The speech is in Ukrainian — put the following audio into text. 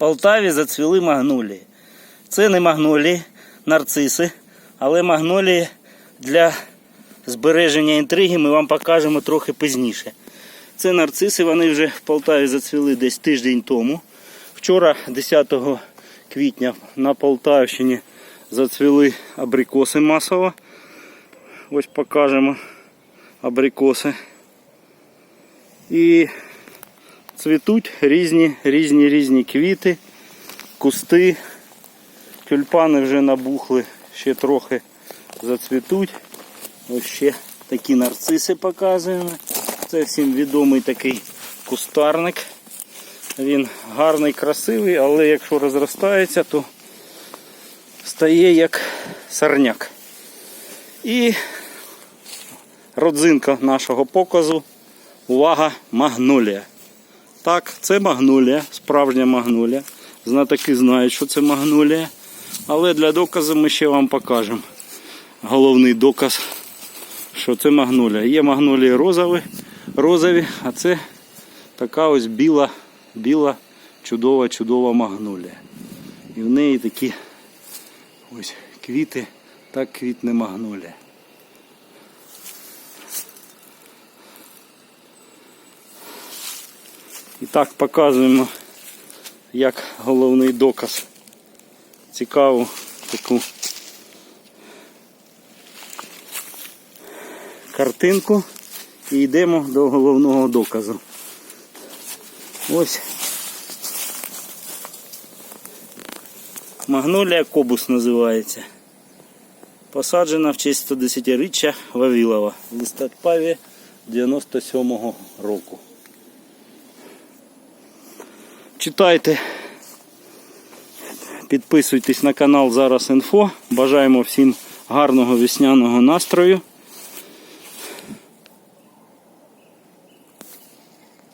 Полтаві зацвіли магнолії. Це не магнолії, нарциси, але магнолії для збереження інтриги ми вам покажемо трохи пізніше. Це нарциси, вони вже в Полтаві зацвіли десь тиждень тому. Вчора, 10 квітня, на Полтавщині зацвіли абрикоси масово. Ось покажемо абрикоси. І цвітуть різні різні різні квіти, кусти. Тюльпани вже набухли, ще трохи зацвітуть. Ось ще такі нарциси показуємо. Це всім відомий такий кустарник. Він гарний, красивий, але якщо розростається, то стає як сорняк. І родзинка нашого показу. Увага, магнолія. Так, це магнолія, справжня магнолія. Знатоки знають, що це магнолія. Але для доказу ми ще вам покажемо. Головний доказ, що це магнолія. Є магнолії розові, розові, а це така ось біла, біла, чудова, чудова магнолія. І в неї такі ось квіти, так квітне магнолія. І так показуємо, як головний доказ. Цікаву таку картинку і йдемо до головного доказу. Ось Магнолія Кобус називається. Посаджена в честь 110-річчя Вавілова в листопаді 97-го року. Читайте, підписуйтесь на канал Зараз Інфо. Бажаємо всім гарного весняного настрою.